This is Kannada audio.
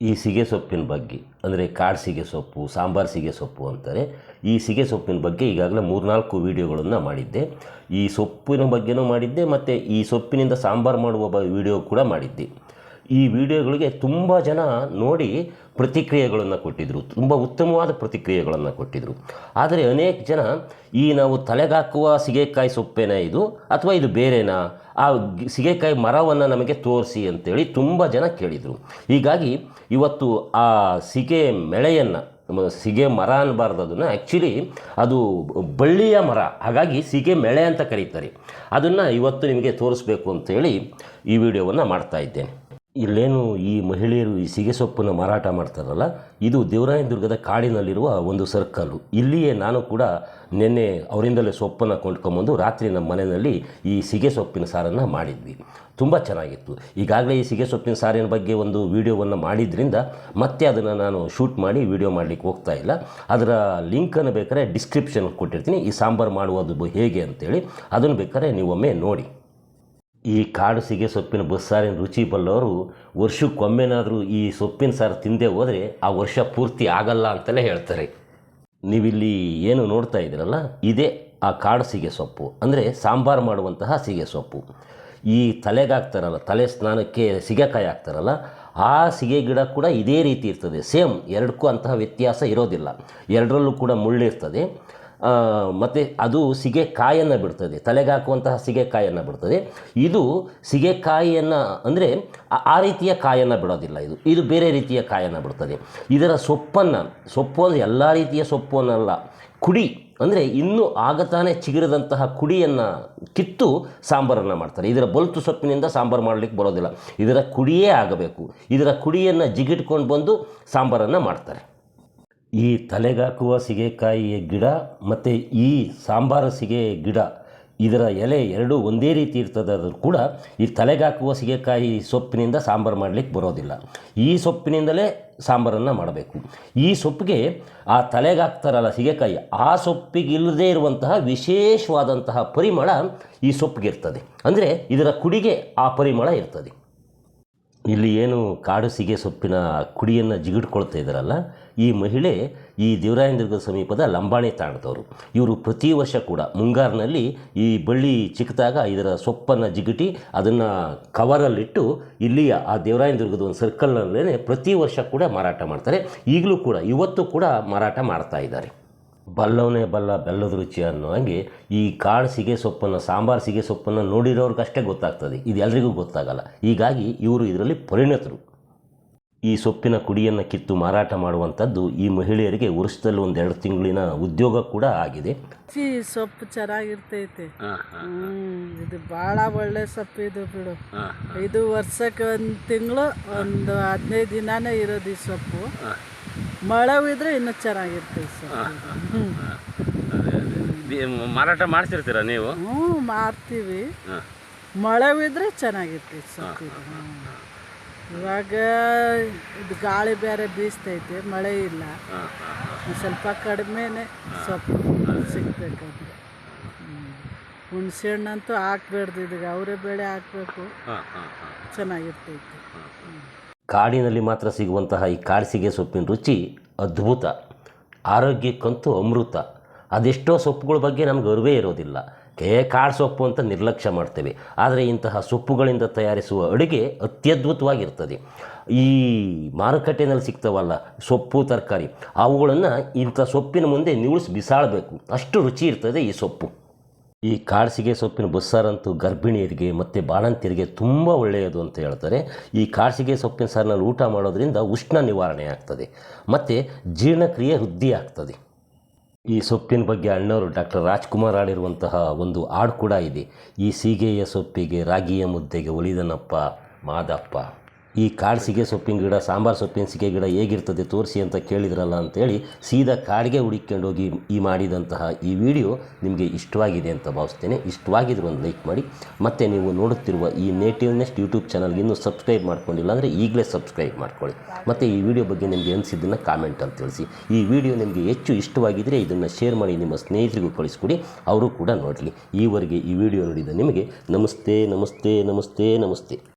ಈ ಸಿಗೆ ಸೊಪ್ಪಿನ ಬಗ್ಗೆ, ಅಂದರೆ ಕಾಡು ಸಿಗೆ ಸೊಪ್ಪು, ಸಾಂಬಾರು ಸಿಗೆ ಸೊಪ್ಪು ಅಂತಾರೆ, ಈ ಸಿಗೆ ಸೊಪ್ಪಿನ ಬಗ್ಗೆ ಈಗಾಗಲೇ ಮೂರ್ನಾಲ್ಕು ವೀಡಿಯೋಗಳನ್ನು ಮಾಡಿದ್ದೆ. ಈ ಸೊಪ್ಪಿನ ಬಗ್ಗೆನೂ ಮಾಡಿದ್ದೆ, ಮತ್ತು ಈ ಸೊಪ್ಪಿನಿಂದ ಸಾಂಬಾರು ಮಾಡುವ ಬ, ವಿಡಿಯೋ ಕೂಡ ಮಾಡಿದ್ದೆ. ಈ ವಿಡಿಯೋಗಳಿಗೆ ತುಂಬ ಜನ ನೋಡಿ ಪ್ರತಿಕ್ರಿಯೆಗಳನ್ನು ಕೊಟ್ಟಿದ್ದರು ತುಂಬ ಉತ್ತಮವಾದ ಪ್ರತಿಕ್ರಿಯೆಗಳನ್ನು ಕೊಟ್ಟಿದ್ದರು ಆದರೆ ಅನೇಕ ಜನ ಈ ನಾವು ತಲೆಗಾಕುವ ಸಿಗೆಕಾಯಿ ಸೊಪ್ಪೇನ ಇದು ಅಥವಾ ಇದು ಬೇರೆನಾ? ಆ ಸಿಗೆಕಾಯಿ ಮರವನ್ನು ನಮಗೆ ತೋರಿಸಿ ಅಂತೇಳಿ ತುಂಬ ಜನ ಕೇಳಿದರು. ಹೀಗಾಗಿ ಇವತ್ತು ಆ ಸಿಗೆ ಮೆಳೆಯನ್ನು ಸಿಗೆ ಮರ ಅನ್ನಬಾರ್ದು ಅದನ್ನು ಆ್ಯಕ್ಚುಲಿ ಅದು ಬಳ್ಳಿಯ ಮರ. ಹಾಗಾಗಿ ಸಿಗೆ ಮೆಳೆ ಅಂತ ಕರೀತಾರೆ. ಅದನ್ನು ಇವತ್ತು ನಿಮಗೆ ತೋರಿಸ್ಬೇಕು ಅಂತೇಳಿ ಈ ವಿಡಿಯೋವನ್ನು ಮಾಡ್ತಾ ಇದ್ದೇನೆ. ಇಲ್ಲೇನು ಈ ಮಹಿಳೆಯರು ಈ ಸಿಗೆ ಸೊಪ್ಪನ್ನು ಮಾರಾಟ ಮಾಡ್ತಾರಲ್ಲ, ಇದು ದೇವರಾಯನದುರ್ಗದ ಕಾಡಿನಲ್ಲಿರುವ ಒಂದು ಸರ್ಕಲ್ಲು ಇಲ್ಲಿಯೇ ನಾನು ಕೂಡ ನಿನ್ನೆ ಅವರಿಂದಲೇ ಸೊಪ್ಪನ್ನು ಕೊಂಡ್ಕೊಂಬಂದು ರಾತ್ರಿ ನಮ್ಮ ಮನೆಯಲ್ಲಿ ಈ ಸಿಗೆ ಸೊಪ್ಪಿನ ಸಾರನ್ನು ಮಾಡಿದ್ವಿ. ತುಂಬ ಚೆನ್ನಾಗಿತ್ತು. ಈಗಾಗಲೇ ಈ ಸಿಗೆ ಸೊಪ್ಪಿನ ಸಾರಿನ ಬಗ್ಗೆ ಒಂದು ವಿಡಿಯೋವನ್ನು ಮಾಡಿದ್ರಿಂದ ಮತ್ತೆ ಅದನ್ನು ನಾನು ಶೂಟ್ ಮಾಡಿ ವಿಡಿಯೋ ಮಾಡಲಿಕ್ಕೆ ಹೋಗ್ತಾ ಇಲ್ಲ. ಅದರ ಲಿಂಕನ್ನು ಬೇಕಾದ್ರೆ ಡಿಸ್ಕ್ರಿಪ್ಷನ್ ಕೊಟ್ಟಿರ್ತೀನಿ. ಈ ಸಾಂಬಾರು ಮಾಡುವುದು ಹೇಗೆ ಅಂತೇಳಿ, ಅದನ್ನು ಬೇಕಾದ್ರೆ ನೀವೊಮ್ಮೆ ನೋಡಿ. ಈ ಕಾಡು ಸಿಗೆ ಸೊಪ್ಪಿನ ಬಸ್ಸಾರಿನ ರುಚಿ ಬಲ್ಲವರು ವರ್ಷಕ್ಕೊಮ್ಮೆನಾದರೂ ಈ ಸೊಪ್ಪಿನ ಸಾರು ತಿಂದೇ ಹೋದರೆ ಆ ವರ್ಷ ಪೂರ್ತಿ ಆಗಲ್ಲ ಅಂತಲೇ ಹೇಳ್ತಾರೆ. ನೀವಿಲ್ಲಿ ಏನು ನೋಡ್ತಾ ಇದ್ದೀರಲ್ಲ? ಇದೇ ಆ ಕಾಡು ಸಿಗೆ ಸೊಪ್ಪು. ಅಂದರೆ ಸಾಂಬಾರು ಮಾಡುವಂತಹ ಸಿಗೆ ಸೊಪ್ಪು. ಈ ತಲೆಗೆ ಹಾಕ್ತಾರಲ್ಲ ತಲೆ ಸ್ನಾನಕ್ಕೆ ಸಿಗೆಕಾಯಿ ಹಾಕ್ತಾರಲ್ಲ ಆ ಸಿಗೆ ಗಿಡ ಕೂಡ ಇದೇ ರೀತಿ ಇರ್ತದೆ. ಸೇಮ್, ಎರಡಕ್ಕೂ ಅಂತಹ ವ್ಯತ್ಯಾಸ ಇರೋದಿಲ್ಲ. ಎರಡರಲ್ಲೂ ಕೂಡ ಮುಳ್ಳಿರ್ತದೆ. ಮತ್ತು ಅದು ಸಿಗೆಕಾಯನ್ನು ಬಿಡ್ತದೆ. ತಲೆಗೆ ಹಾಕುವಂತಹ ಸಿಗೆಕಾಯನ್ನು ಬಿಡ್ತದೆ. ಇದು ಸಿಗೆಕಾಯಿಯನ್ನು ಅಂದರೆ ಆ- ರೀತಿಯ ಕಾಯನ್ನು ಬಿಡೋದಿಲ್ಲ ಇದು. ಇದು ಬೇರೆ ರೀತಿಯ ಕಾಯನ್ನು ಬಿಡ್ತದೆ. ಇದರ ಸೊಪ್ಪನ್ನು, ಸೊಪ್ಪು ಅಂದರೆ ಎಲ್ಲ ರೀತಿಯ ಸೊಪ್ಪು ಅನ್ನಲ್ಲ ಕುಡಿ ಅಂದರೆ ಇನ್ನೂ ಆಗತಾನೆ ಚಿಗುರಿದಂತಹ ಕುಡಿಯನ್ನು ಕಿತ್ತು ಸಾಂಬಾರನ್ನು ಮಾಡ್ತಾರೆ. ಇದರ ಬಲ್ತು ಸೊಪ್ಪಿನಿಂದ ಸಾಂಬಾರು ಮಾಡಲಿಕ್ಕೆ ಬರೋದಿಲ್ಲ. ಇದರ ಕುಡಿಯೇ ಆಗಬೇಕು. ಇದರ ಕುಡಿಯನ್ನು ಜಿಗಿಟ್ಕೊಂಡು ಬಂದು ಸಾಂಬಾರನ್ನು ಮಾಡ್ತಾರೆ. ಈ ತಲೆಗಾಕುವ ಸಿಗೆಕಾಯಿಯ ಗಿಡ ಮತ್ತು ಈ ಸಾಂಬಾರ ಸಿಗೆ ಗಿಡ, ಇದರ ಎಲೆ ಎರಡೂ ಒಂದೇ ರೀತಿ ಇರ್ತದೆ ಆದರೂ ಕೂಡ ಈ ತಲೆಗಾಕುವ ಸಿಗೆಕಾಯಿ ಸೊಪ್ಪಿನಿಂದ ಸಾಂಬಾರು ಮಾಡಲಿಕ್ಕೆ ಬರೋದಿಲ್ಲ. ಈ ಸೊಪ್ಪಿನಿಂದಲೇ ಸಾಂಬಾರನ್ನು ಮಾಡಬೇಕು. ಈ ಸೊಪ್ಪಿಗೆ ಆ ತಲೆಗಾಕ್ತಾರಲ್ಲ ಸಿಗೆಕಾಯಿ, ಆ ಸೊಪ್ಪಿಗೆ ಇಲ್ಲದೇ ಇರುವಂತಹ ವಿಶೇಷವಾದಂತಹ ಪರಿಮಳ ಈ ಸೊಪ್ಪಿಗೆ ಇರ್ತದೆ. ಅಂದರೆ ಇದರ ಕುಡಿಗೆ ಆ ಪರಿಮಳ ಇರ್ತದೆ. ಇಲ್ಲಿ ಏನು ಕಾಡು ಸಿಗೆ ಸೊಪ್ಪಿನ ಕುಡಿಯನ್ನು ಜಿಗಿಡ್ಕೊಳ್ತಾ ಇದ್ದಾರಲ್ಲ, ಈ ಮಹಿಳೆ ಈ ದೇವರಾಯನದುರ್ಗ ಸಮೀಪದ ಲಂಬಾಣಿ ತಾಣದವರು. ಇವರು ಪ್ರತಿ ವರ್ಷ ಕೂಡ ಮುಂಗಾರಿನಲ್ಲಿ ಈ ಬಳ್ಳಿ ಚಿಕ್ಕದಾಗ ಇದರ ಸೊಪ್ಪನ್ನು ಜಿಗಿಟಿ ಅದನ್ನು ಕವರಲ್ಲಿಟ್ಟು ಇಲ್ಲಿಯ ಆ ದೇವರಾಯನದುರ್ಗದ ಒಂದು ಸರ್ಕಲ್ನಲ್ಲೇ ಪ್ರತಿ ವರ್ಷ ಕೂಡ ಮಾರಾಟ ಮಾಡ್ತಾರೆ. ಈಗಲೂ ಕೂಡ, ಇವತ್ತು ಕೂಡ ಮಾರಾಟ ಮಾಡ್ತಾ ಇದ್ದಾರೆ. ಬಲ್ಲವನೇ ಬಲ್ಲ ಬೆಲ್ಲದ ರುಚಿ ಅನ್ನೋ ಹಾಗೆ ಈ ಕಾಳು ಸಿಗೆ ಸೊಪ್ಪನ್ನು ಸಾಂಬಾರು ಸಿಗೆ ಸೊಪ್ಪನ್ನು ನೋಡಿರೋರ್ಗಷ್ಟೇ ಗೊತ್ತಾಗ್ತದೆ. ಇದು ಎಲ್ರಿಗೂ ಗೊತ್ತಾಗಲ್ಲ. ಹೀಗಾಗಿ ಇವರು ಇದರಲ್ಲಿ ಪರಿಣತರು. ಈ ಸೊಪ್ಪಿನ ಕುಡಿಯನ್ನು ಕಿತ್ತು ಮಾರಾಟ ಮಾಡುವಂಥದ್ದು ಈ ಮಹಿಳೆಯರಿಗೆ ವರ್ಷದಲ್ಲಿ ಒಂದೆರಡು ತಿಂಗಳಿನ ಉದ್ಯೋಗ ಕೂಡ ಆಗಿದೆ. ಸೊಪ್ಪು ಚೆನ್ನಾಗಿರ್ತೈತೆ. ಹ್ಮ್ ಇದು ಭಾಳ ಒಳ್ಳೆ ಸೊಪ್ಪು ಇದು ಬಿಡು. ಇದು ವರ್ಷಕ್ಕೆ ಒಂದು ತಿಂಗಳು ಒಂದು ಹದಿನೈದು ದಿನಾನೇ ಇರೋದು ಈ ಸೊಪ್ಪು. ಮಳೆ ಇದ್ರೆ ಇನ್ನೂ ಚೆನ್ನಾಗಿರ್ತದೆ ಸರ್. ಮಾರಾಟ ಮಾಡ್ತಿರ್ತೀರಾ ನೀವು? ಹ್ಞೂ ಮಾರ್ತೀವಿ. ಮಳೆ ಇದ್ರೆ ಚೆನ್ನಾಗಿರ್ತೈತೆ ಸೊಪ್ಪು ಇದು. ಇವಾಗ ಇದು ಗಾಳಿ ಬೇರೆ ಬೀಸ್ತೈತೆ ಮಳೆ ಇಲ್ಲ. ಸ್ವಲ್ಪ ಕಡಿಮೆನೆ ಸೊಪ್ಪು ಸಿಗ್ಬೇಕಂದ್ರೆ ಹುಣಸೆ ಹಣ್ಣಂತೂ ಹಾಕ್ಬೇಡ್ದು ಅವರೇ ಬೇಳೆ ಹಾಕ್ಬೇಕು. ಚೆನ್ನಾಗಿರ್ತೈತೆ. ಕಾಡಿನಲ್ಲಿ ಮಾತ್ರ ಸಿಗುವಂತಹ ಈ ಕಾಡ್ಸಿಗೆ ಸೊಪ್ಪಿನ ರುಚಿ ಅದ್ಭುತ. ಆರೋಗ್ಯಕ್ಕಂತೂ ಅಮೃತ. ಅದೆಷ್ಟೋ ಸೊಪ್ಪುಗಳ ಬಗ್ಗೆ ನಮ್ಗೆ ಅರಿವೇ ಇರೋದಿಲ್ಲ. ಕೇ ಕಾಡು ಸೊಪ್ಪು ಅಂತ ನಿರ್ಲಕ್ಷ್ಯ ಮಾಡ್ತೇವೆ. ಆದರೆ ಇಂತಹ ಸೊಪ್ಪುಗಳಿಂದ ತಯಾರಿಸುವ ಅಡುಗೆ ಅತ್ಯದ್ಭುತವಾಗಿರ್ತದೆ. ಈ ಮಾರುಕಟ್ಟೆಯಲ್ಲಿ ಸಿಗ್ತವಲ್ಲ ಸೊಪ್ಪು, ತರಕಾರಿ, ಅವುಗಳನ್ನು ಇಂಥ ಸೊಪ್ಪಿನ ಮುಂದೆ ನಿವುಳಿಸಿ ಬಿಸಾಳಬೇಕು ಅಷ್ಟು ರುಚಿ ಇರ್ತದೆ ಈ ಸೊಪ್ಪು. ಈ ಕಾಡ್ಸಿಗೆ ಸೊಪ್ಪಿನ ಬಸ್ಸಾರಂತೂ ಗರ್ಭಿಣಿಯರಿಗೆ ಮತ್ತು ಬಾಣಂತಿಯರಿಗೆ ತುಂಬ ಒಳ್ಳೆಯದು ಅಂತ ಹೇಳ್ತಾರೆ. ಈ ಕಾಡ್ಸಿಗೆ ಸೊಪ್ಪಿನ ಸಾರಿನಲ್ಲಿ ಊಟ ಮಾಡೋದ್ರಿಂದ ಉಷ್ಣ ನಿವಾರಣೆ ಆಗ್ತದೆ. ಮತ್ತು ಜೀರ್ಣಕ್ರಿಯೆ ವೃದ್ಧಿ ಆಗ್ತದೆ. ಈ ಸೊಪ್ಪಿನ ಬಗ್ಗೆ ಅಣ್ಣವರು ಡಾಕ್ಟರ್ ರಾಜ್ಕುಮಾರ್ ಆಡಿರುವಂತಹ ಒಂದು ಹಾಡು ಕೂಡ ಇದೆ. ಈ ಸೀಗೆಯ ಸೊಪ್ಪಿಗೆ ರಾಗಿಯ ಮುದ್ದೆಗೆ ಒಲಿದನಪ್ಪ, ಮಾದಪ್ಪ. ಈ ಕಾಡು ಸಿಗೆ ಸೊಪ್ಪಿನ ಗಿಡ, ಸಾಂಬಾರು ಸೊಪ್ಪಿನ ಸಿಗೆ ಗಿಡ ಹೇಗಿರ್ತದೆ ತೋರಿಸಿ ಅಂತ ಕೇಳಿದ್ರಲ್ಲ ಅಂತೇಳಿ ಸೀದಾ ಕಾಡಿಗೆ ಹುಡುಕೊಂಡು ಹೋಗಿ ಈ ಮಾಡಿದಂತಹ ಈ ವಿಡಿಯೋ ನಿಮಗೆ ಇಷ್ಟವಾಗಿದೆ ಅಂತ ಭಾವಿಸ್ತೇನೆ. ಇಷ್ಟವಾಗಿದ್ರೆ ಒಂದು ಲೈಕ್ ಮಾಡಿ. ಮತ್ತು ನೀವು ನೋಡುತ್ತಿರುವ ಈ ನೇಟಿವ್ ನೆಸ್ಟ್ ಯೂಟ್ಯೂಬ್ ಚಾನಲ್ಗೆ ಇನ್ನೂ ಸಬ್ಸ್ಕ್ರೈಬ್ ಮಾಡ್ಕೊಂಡಿಲ್ಲ ಅಂದರೆ ಈಗಲೇ ಸಬ್ಸ್ಕ್ರೈಬ್ ಮಾಡ್ಕೊಳ್ಳಿ. ಮತ್ತು ಈ ವಿಡಿಯೋ ಬಗ್ಗೆ ನಿಮಗೆ ಅನಿಸಿದ್ದನ್ನು ಅಂತ ತಿಳಿಸಿ. ಈ ವಿಡಿಯೋ ನಿಮಗೆ ಹೆಚ್ಚು ಇಷ್ಟವಾಗಿದ್ದರೆ ಇದನ್ನು ಶೇರ್ ಮಾಡಿ, ನಿಮ್ಮ ಸ್ನೇಹಿತರಿಗೂ ಕಳಿಸ್ಕೊಡಿ. ಅವರು ಕೂಡ ನೋಡಲಿ. ಈವರೆಗೆ ಈ ವಿಡಿಯೋ ನೋಡಿದ ನಿಮಗೆ ನಮಸ್ತೆ ನಮಸ್ತೆ ನಮಸ್ತೆ ನಮಸ್ತೆ.